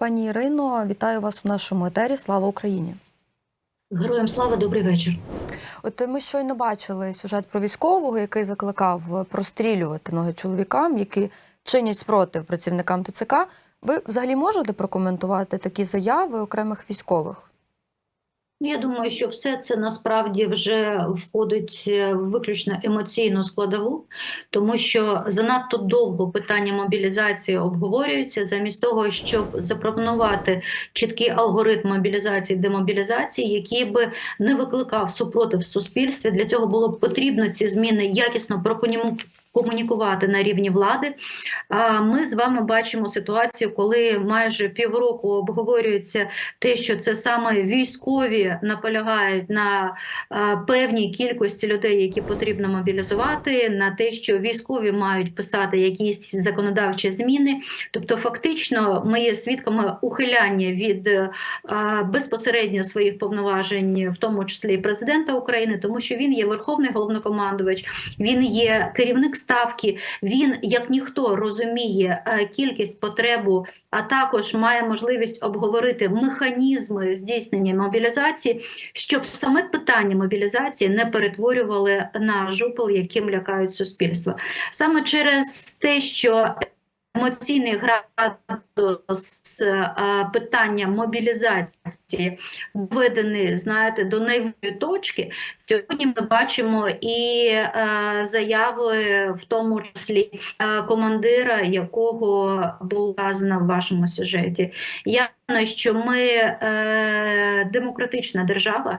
Пані Ірино, вітаю вас у нашому етері. Слава Україні! Героям слава, добрий вечір. От ми щойно бачили сюжет про військового, який закликав прострілювати ноги чоловікам, які чинять спротив працівникам ТЦК. Ви взагалі можете прокоментувати такі заяви окремих військових? Ну, Я думаю, що все це насправді вже входить е, в виключно емоційну складову, тому що занадто довго питання мобілізації обговорюється, замість того, щоб запропонувати чіткий алгоритм мобілізації демобілізації, який би не викликав супротив в суспільстві. Для цього було б потрібно ці зміни якісно комунікувати на рівні влади. А Ми з вами бачимо ситуацію, коли майже півроку обговорюється те, що це саме військові наполягають на певній кількості людей, які потрібно мобілізувати, на те, що військові мають писати якісь законодавчі зміни. Тобто, фактично, ми є свідками ухиляння від е, безпосередньо своїх повноважень, в тому числі і президента України, тому що він є верховний головнокомандувач, він є керівник ставки. Він як ніхто розуміє е, кількість потребу, а також має можливість обговорити механізми здійснення мобілізації, щоб саме питання мобілізації не перетворювали на жупол, яким лякають суспільство. Саме через те, що емоційний градус е, питання мобілізації доведений, знаєте, до найвищої точки. Сьогодні ми бачимо і е, заяви, в тому числі е, командира, якого було вказано в вашому сюжеті. Я знаю, що ми демократична держава,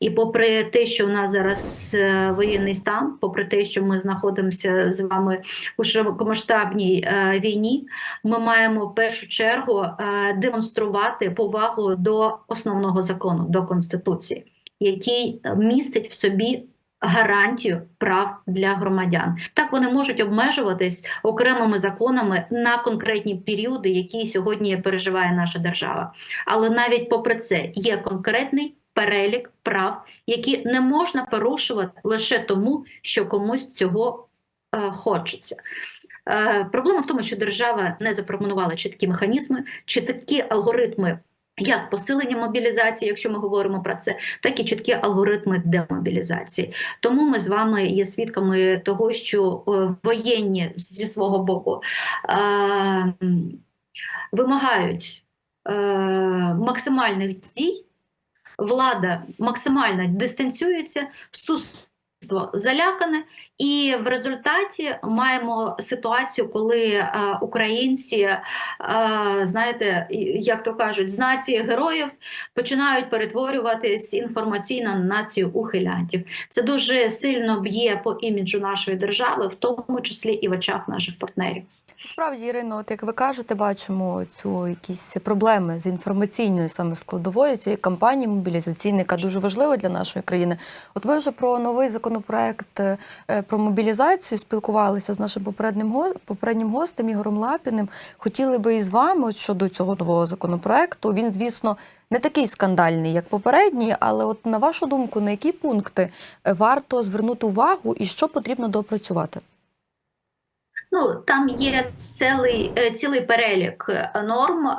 і попри те, що у нас зараз воєнний стан, попри те, що ми знаходимося з вами у широкомасштабній війні, ми маємо в першу чергу е, демонструвати повагу до основного закону, до конституції, який е, містить в собі. Гарантію прав для громадян так вони можуть обмежуватись окремими законами на конкретні періоди, які сьогодні переживає наша держава. Але навіть попри це є конкретний перелік прав, які не можна порушувати лише тому, що комусь цього е, хочеться. Е, проблема в тому, що держава не запропонувала чіткі механізми, чіткі алгоритми. Як посилення мобілізації, якщо ми говоримо про це, так і чіткі алгоритми демобілізації. Тому ми з вами є свідками того, що е, воєнні зі свого боку е, вимагають е, максимальних дій, влада максимально дистанціюється, суспільство залякане, і в результаті маємо ситуацію, коли е, українці, е, знаєте, як то кажуть, з нації героїв починають перетворюватись інформаційно на націю ухилянтів. Це дуже сильно б'є по іміджу нашої держави, в тому числі і в очах наших партнерів. Справді, Ірино, от як ви кажете, бачимо цю якісь проблеми з інформаційною саме складовою цієї кампанії мобілізаційної, яка дуже важлива для нашої країни. От ми вже про новий законопроект е, про мобілізацію спілкувалися з нашим попереднім попереднім гостем Ігорем Лапіним. Хотіли би із вами от щодо цього нового законопроекту. Він, звісно, не такий скандальний, як попередній, але от на вашу думку, на які пункти е, варто звернути увагу і що потрібно доопрацювати? Ну там є цілий, е, цілий перелік е, норм,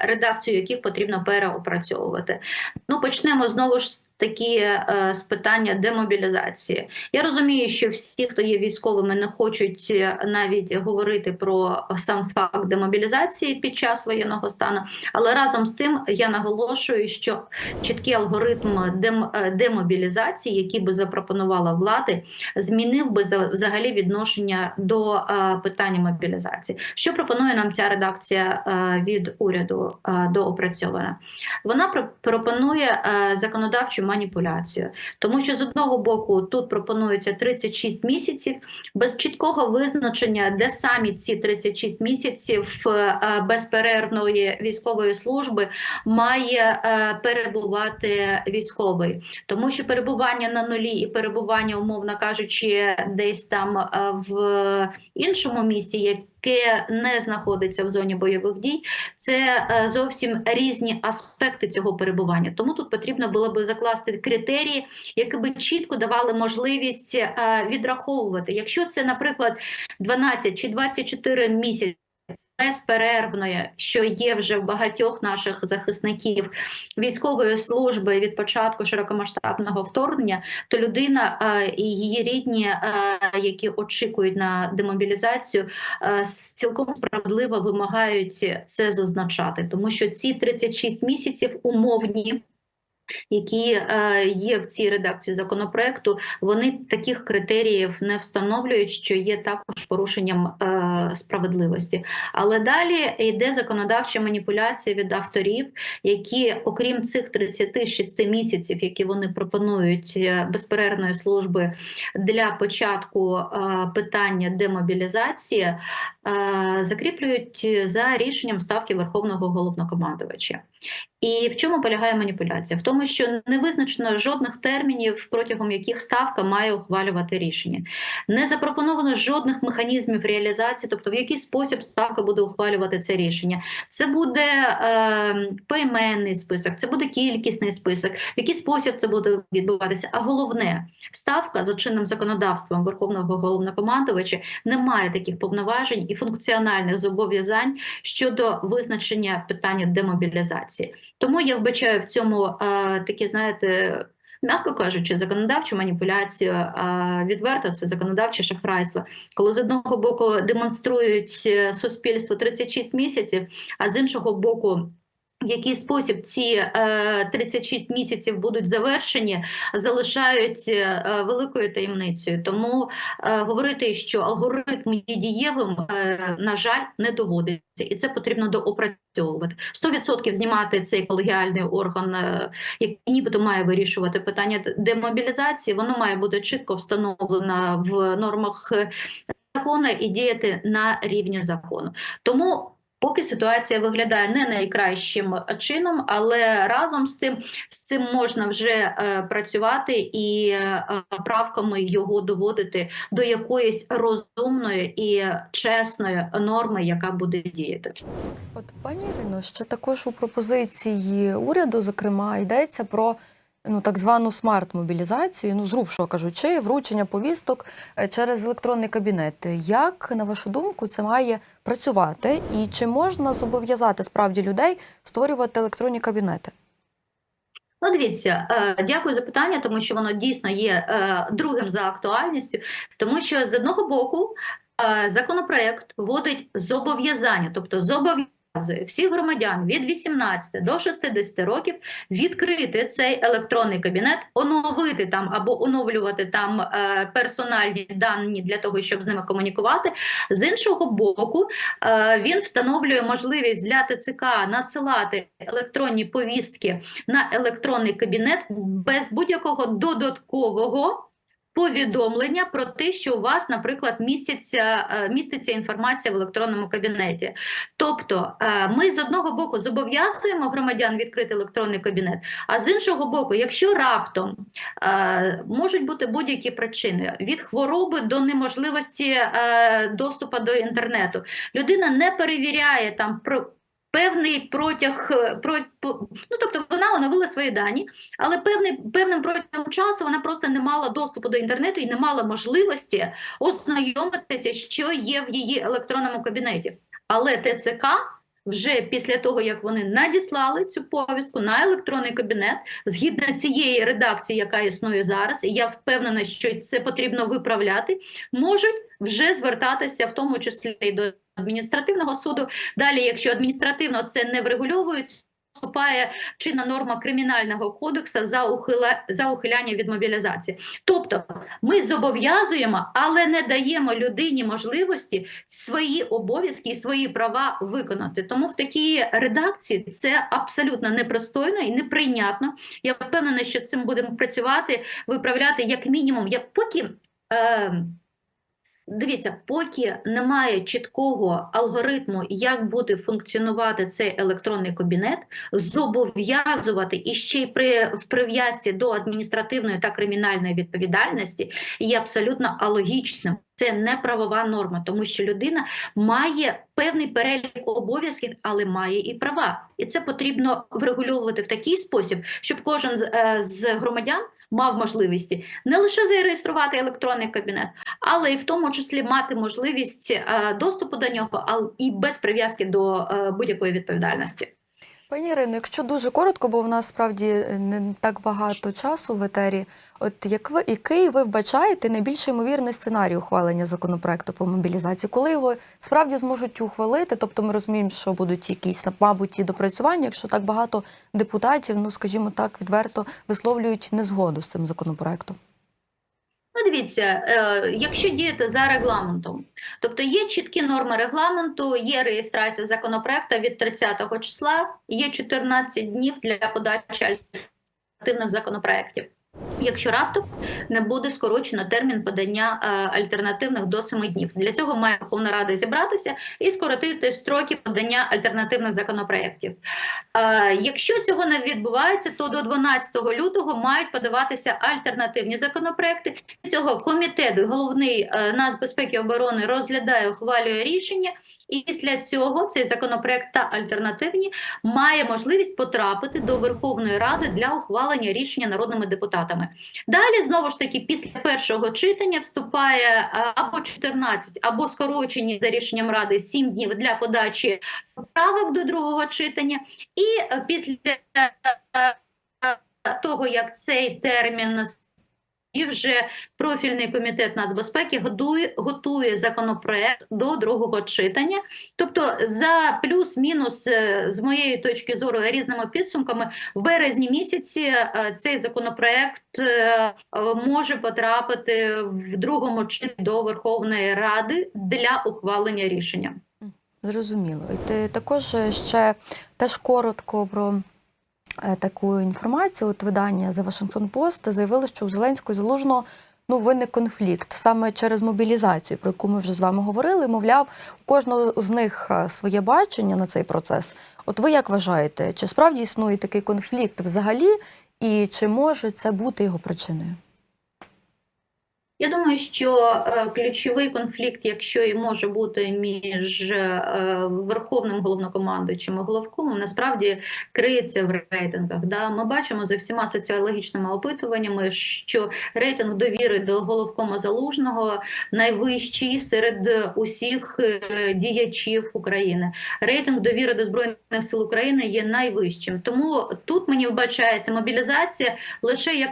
редакцію яких потрібно переопрацьовувати. Ну почнемо знову ж таки е, питання демобілізації. Я розумію, що всі, хто є військовими, не хочуть е, навіть говорити про сам факт демобілізації під час воєнного стану, але разом з тим я наголошую, що чіткий алгоритм дем, е, демобілізації, який би запропонувала влади, змінив би за- взагалі відношення до е, питання мобілізації. Що пропонує нам ця редакція е, від уряду е, доопрацьована? Вона пропонує е, законодавчу маніпуляцію, тому що з одного боку тут пропонується 36 місяців без чіткого визначення, де самі ці 36 місяців е, безперервної військової служби має е, перебувати військовий, тому що перебування на нулі і перебування, умовно кажучи, десь там е, в іншому місті, яке не знаходиться в зоні бойових дій, це е, зовсім різні аспекти цього перебування. Тому тут потрібно було би закласти критерії, які би чітко давали можливість е, відраховувати. Якщо це, наприклад, 12 чи 24 місяці. Безперервної, що є вже в багатьох наших захисників військової служби від початку широкомасштабного вторгнення, то людина е, і її рідні, е, які очікують на демобілізацію, е, цілком справедливо вимагають це зазначати, тому що ці 36 місяців умовні. Які е, є в цій редакції законопроекту, вони таких критеріїв не встановлюють, що є також порушенням е, справедливості. Але далі йде законодавча маніпуляція від авторів, які, окрім цих 36 місяців, які вони пропонують е, безперервної служби для початку питання демобілізації, закріплюють за рішенням ставки Верховного головнокомандувача. І в чому полягає маніпуляція? В тому, що не визначено жодних термінів, протягом яких ставка має ухвалювати рішення. Не запропоновано жодних механізмів реалізації, тобто в який спосіб ставка буде ухвалювати це рішення. Це буде е, поіменний список, це буде кількісний список, в який спосіб це буде відбуватися. А головне, ставка за чинним законодавством Верховного головнокомандувача не має таких повноважень і функціональних зобов'язань щодо визначення питання демобілізації. Тому я вбачаю в цьому е, такі, знаєте, м'яко кажучи, законодавчу маніпуляцію, А відверто це законодавче шахрайство. Коли з одного боку демонструють суспільство суспільству 36 місяців, а з іншого боку. В який спосіб ці е, 36 місяців будуть завершені, залишають е, великою таємницею. Тому е, говорити, що алгоритм є дієвим, е, на жаль, не доводиться, і це потрібно доопрацьовувати. 100% знімати цей колегіальний орган, е, який нібито має вирішувати питання демобілізації, воно має бути чітко встановлено в нормах е, закону і діяти на рівні закону. Тому. Поки ситуація виглядає не найкращим чином, але разом з тим з цим можна вже е, працювати і е, правками його доводити до якоїсь розумної і чесної норми, яка буде діяти. От пані Ірино, ще також у пропозиції уряду, зокрема, йдеться про ну так звану смарт-мобілізацію, ну зрубшого кажучи, вручення повісток е, через електронний кабінет. Як на вашу думку це має працювати, і чи можна зобов'язати справді людей створювати електронні кабінети? Ну, дивіться, е, дякую за питання, тому що воно дійсно є е, другим за актуальністю, тому що з одного боку законопроект вводить зобов'язання, тобто зобов'язує всіх громадян від 18 до 60 років відкрити цей електронний кабінет, оновити там або оновлювати там е, персональні дані для того, щоб з ними комунікувати. З іншого боку, е, він встановлює можливість для ТЦК надсилати електронні повістки на електронний кабінет без будь-якого додаткового повідомлення про те, що у вас, наприклад, міститься, е, міститься інформація в електронному кабінеті. Тобто е, ми з одного боку зобов'язуємо громадян відкрити електронний кабінет, а з іншого боку, якщо раптом е, можуть бути будь-які причини від хвороби до неможливості доступу до інтернету, людина не перевіряє там про. Певний протяг е, про, ну тобто вона оновила свої дані, але певний певним протягом часу вона просто не мала доступу до інтернету і не мала можливості ознайомитися, що є в її електронному кабінеті. Але ТЦК вже після того, як вони надіслали цю повістку на електронний кабінет, згідно цієї редакції, яка існує зараз, і я впевнена, що це потрібно виправляти, можуть вже звертатися в тому числі і до адміністративного суду. Далі, якщо адміністративно це не врегульовується, вступає чинна норма кримінального кодексу за ухила за ухиляння від мобілізації. Тобто ми зобов'язуємо, але не даємо людині можливості свої обов'язки і свої права виконати. Тому в такій редакції це абсолютно непристойно і неприйнятно. Я впевнена, що цим будемо працювати, виправляти як мінімум, як поки. Е, Дивіться, поки немає чіткого алгоритму, як буде функціонувати цей електронний кабінет, зобов'язувати і ще й при в прив'язці до адміністративної та кримінальної відповідальності є абсолютно алогічним. Це не правова норма, тому що людина має певний перелік обов'язків, але має і права. І це потрібно врегульовувати в такий спосіб, щоб кожен з, е, громадян мав можливості не лише зареєструвати електронний кабінет, але й в тому числі мати можливість е, доступу до нього, і без прив'язки до е, будь-якої відповідальності. Пані Ірино, якщо дуже коротко, бо в нас справді е, не так багато часу в етері. От як ви який ви вбачаєте найбільш ймовірний сценарій ухвалення законопроекту по мобілізації, коли його справді зможуть ухвалити? Тобто ми розуміємо, що будуть якісь мабуть і допрацювання, якщо так багато депутатів, ну скажімо так, відверто висловлюють незгоду з цим законопроектом. Ну, дивіться, е, якщо діяти за регламентом, тобто є чіткі норми регламенту, є реєстрація законопроекту від 30 числа, є 14 днів для подачі альтернативних законопроєктів. Якщо раптом не буде скорочено термін подання е, альтернативних до 7 днів. Для цього має Верховна Рада зібратися і скоротити строки подання альтернативних законопроєктів. Е, Якщо цього не відбувається, то до 12 лютого мають подаватися альтернативні законопроекти. Цього комітет головний е, нацбезпеки і оборони розглядає, ухвалює рішення, і після цього цей законопроект та альтернативні має можливість потрапити до Верховної Ради для ухвалення рішення народними депутатами. Далі знову ж таки, після першого читання вступає або 14, або скорочені за рішенням Ради 7 днів для подачі поправок до другого читання. І е, після е, е, того, як цей термін і вже профільний комітет нацбезпеки готує, готує законопроект до другого читання. Тобто, за плюс-мінус, е, з моєї точки зору, різними підсумками, в березні місяці е, цей законопроект е, може потрапити в другому читанні до Верховної Ради для ухвалення рішення. Зрозуміло. І ти також ще теж коротко про таку інформацію. От видання The Washington Post заявило, що у Зеленського і Залужного ну, виник конфлікт саме через мобілізацію, про яку ми вже з вами говорили. Мовляв, у кожного з них е, своє бачення на цей процес. От ви як вважаєте, чи справді існує такий конфлікт взагалі, і чи може це бути його причиною? Я думаю, що е, ключовий конфлікт, якщо і може бути між е, верховним головнокомандуючим і головкомом, насправді криється в рейтингах. Да? Ми бачимо за всіма соціологічними опитуваннями, що рейтинг довіри до головкома залужного найвищий серед усіх е, діячів України. Рейтинг довіри до збройних сил України є найвищим. Тому тут мені вбачається мобілізація лише як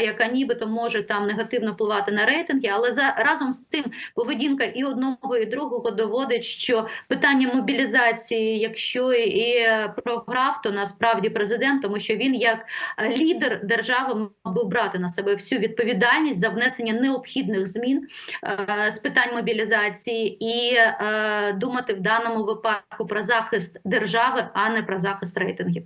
яка нібито може там негативно впливати на рейтинги, але за разом з тим поведінка і одного, і другого доводить, що питання мобілізації, якщо і програв, то насправді президент, тому що він як е, лідер держави мав би брати на себе всю відповідальність за внесення необхідних змін е, з питань мобілізації і е, думати в даному випадку про захист держави, а не про захист рейтингів.